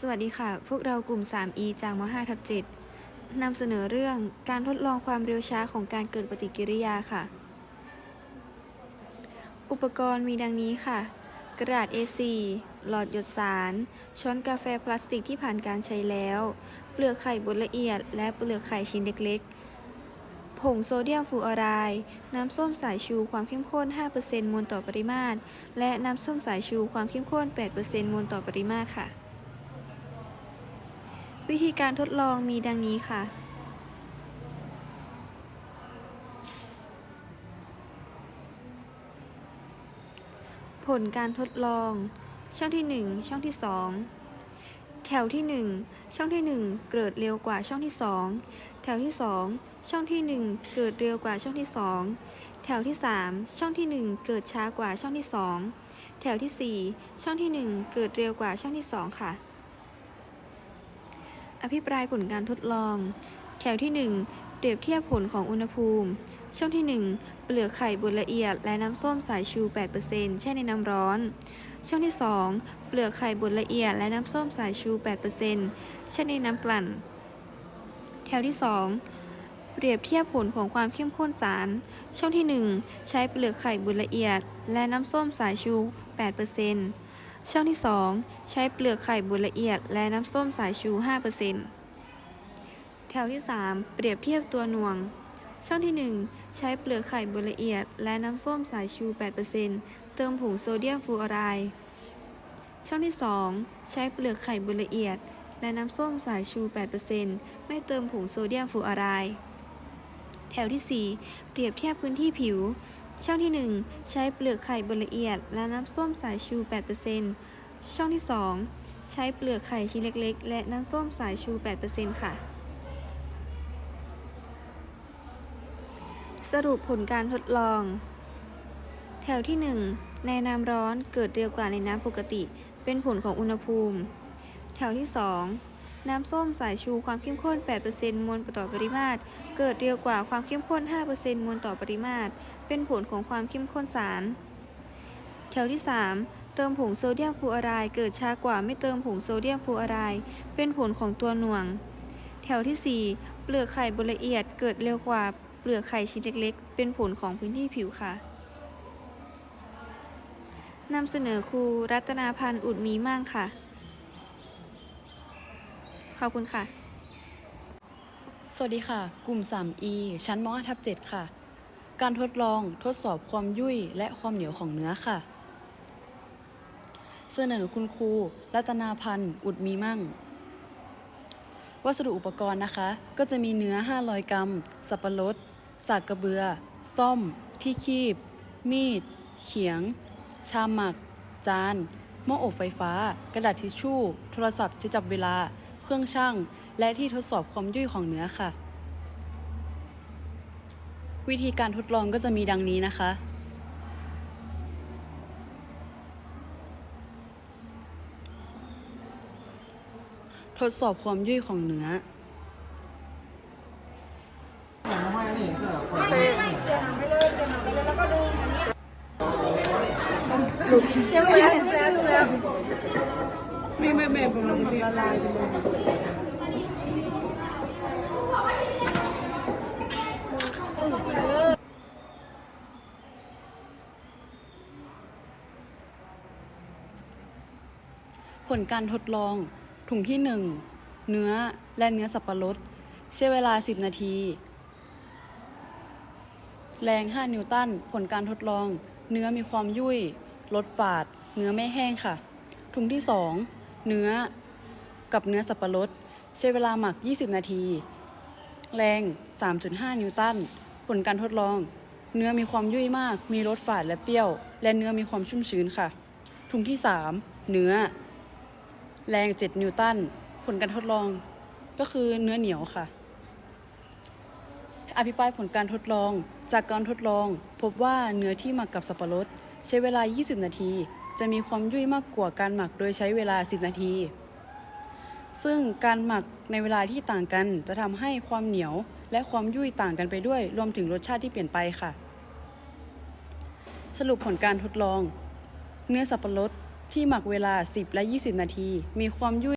สวัสดีค่ะ พวกเรากลุ่ม 3E จากม5ทับ7นำเสนอเรื่องการทดลองความเร็วช้าของการเกิดปฏิกิริยาค่ะ อุปกรณ์มีดังนี้ค่ะ กระดาษ A4 หลอดหยดสาร ช้อนกาแฟพลาสติกที่ผ่านการใช้แล้ว เปลือกไข่บดละเอียด และเปลือกไข่ชิ้นเล็กๆ ผงโซเดียมฟูออไรด์น้ำส้มสายชูความเข้มข้น 5%มวลต่อปริมาตร และน้ำส้มสายชูความเข้มข้น 8%มวลต่อปริมาตรค่ะ วิธีการทดลองมีดังนี้ค่ะ ผลการทดลอง ช่องที่ 1 ช่องที่ 2 แถวที่ 1 ช่องที่ 1 เกิดเร็วกว่าช่องที่ 2 แถวที่ 2 ช่องที่ 1 เกิดเร็วกว่าช่องที่ 2 แถวที่ 3 ช่องที่ 1 เกิดช้ากว่าช่องที่ 2 แถวที่ 4 ช่องที่ 1 เกิดเร็วกว่าช่องที่ 2 ค่ะ อภิปรายผลการทดลอง แถวที่ 1 เปรียบเทียบผลของอุณหภูมิ ช่องที่ 1 เปลือกไข่บดละเอียด และน้ำส้มสายชู 8%แช่ในน้ำร้อน ช่องที่ 2 เปลือกไข่บดละเอียด และน้ำส้มสายชู 8%แช่ในน้ำกลั่น แถวที่ 2 เปรียบเทียบผลของความเข้มข้นสาร ช่องที่ 1 ใช้เปลือกไข่บดละเอียด และน้ำส้มสายชู 8% ช่องที่ 2 ใช้เปลือกไข่บดละเอียด และน้ำส้มสายชู 5%แถวที่ 3 เปรียบเทียบตัวหน่วง ช่องที่ 1 ใช้เปลือกไข่บดละเอียด และน้ำส้มสายชู 8%เติมผงโซเดียมฟูออไรด์ช่องที่ 2 ใช้เปลือกไข่บดละเอียด และน้ำส้มสายชู 8%ไม่เติมผงโซเดียมฟูออไรด์แถวที่ 4 เปรียบเทียบพื้นที่ผิว ช่องที่ 1 ใช้เปลือกไข่บดละเอียด และน้ำส้มสายชู 8%ช่องที่ 2 ใช้เปลือกไข่ชิ้นเล็กๆ และน้ำส้มสายชู 8%ค่ะ สรุปผลการทดลอง แถวที่ 1 ในน้ำร้อนเกิดเร็วกว่าในน้ำปกติ เป็นผลของอุณหภูมิ แถวที่ 2 น้ำส้มสายชูความเข้มข้น 8%มวลต่อปริมาตร เกิดเร็วกว่าความเข้มข้น 5%มวลต่อปริมาตร เป็นผลของความเข้มข้นสาร แถวที่ 3 เติมผงโซเดียมฟูออไรด์เกิดช้ากว่าไม่เติมผงโซเดียมฟูออไรด์เป็นผลของตัวหน่วง แถวที่ 4 เปลือกไข่บละเอียดเกิดเร็วกว่าเปลือกไข่ชิ้นเล็กๆ เป็นผลของพื้นที่ผิวค่ะนำเสนอครูรัตนาพันธ์อุดมีมั่งค่ะ อบคุณค่ะ สวัสดีค่ะ กลุ่ม 3E ชั้นม 5 ทับ7ค่ะ การทดลองทดสอบความยุ่ยและความเหนียวของเนื้อค่ะ เสนอคุณครู รัตนาพันธ์อุดมีมั่ง วัสดุอุปกรณ์นะคะ ก็จะมีเนื้อ 500 กรัม สับปะรด สากกระเบือ ซ่อม ที่คีบ มีด เขียง ชามหมัก จานหม้ออบไฟฟ้า กระดาษทิชชู่ โทรศัพท์ที่จับเวลา เครื่องช่างและที่ทดสอบความยุ่ยของเนื้อค่ะ วิธีการทดลองก็จะมีดังนี้นะคะ ทดสอบความยุ่ยของเนื้อไม่ไม่ไม่ผมลงทีละลายไปเลย ผลการทดลอง ถุงที่ 1 เนื้อและเนื้อสับปะรด ใช้เวลา 10 นาที แรง 5 นิวตัน ผลการทดลอง เนื้อมีความยุ่ย ลดฝาด เนื้อไม่แห้งค่ะ ถุงที่ 2 เนื้อกับเนื้อสับปะรด ใช้เวลาหมัก 20 นาที แรง 3.5 นิวตัน ผลการทดลอง เนื้อมีความยุ่ยมาก มีรสฝาดและเปรี้ยว และเนื้อมีความชุ่มชื้นค่ะ ถุงที่ 3 เนื้อ แรง 7 นิวตัน ผลการทดลองก็คือเนื้อเหนียวค่ะ อภิปรายผลการทดลอง จากการทดลอง พบว่าเนื้อที่หมักกับสับปะรด ใช้เวลา 20 นาที จะมีความยุ่ยมากกว่าการหมักโดยใช้เวลา 10 นาที ซึ่งการหมักในเวลาที่ต่างกันจะทำให้ความเหนียวและความยุ่ยต่างกันไปด้วย รวมถึงรสชาติที่เปลี่ยนไปค่ะ สรุปผลการทดลอง เนื้อสับปะรด ที่หมักเวลา 10 และ 20 นาที มีความยุ่ย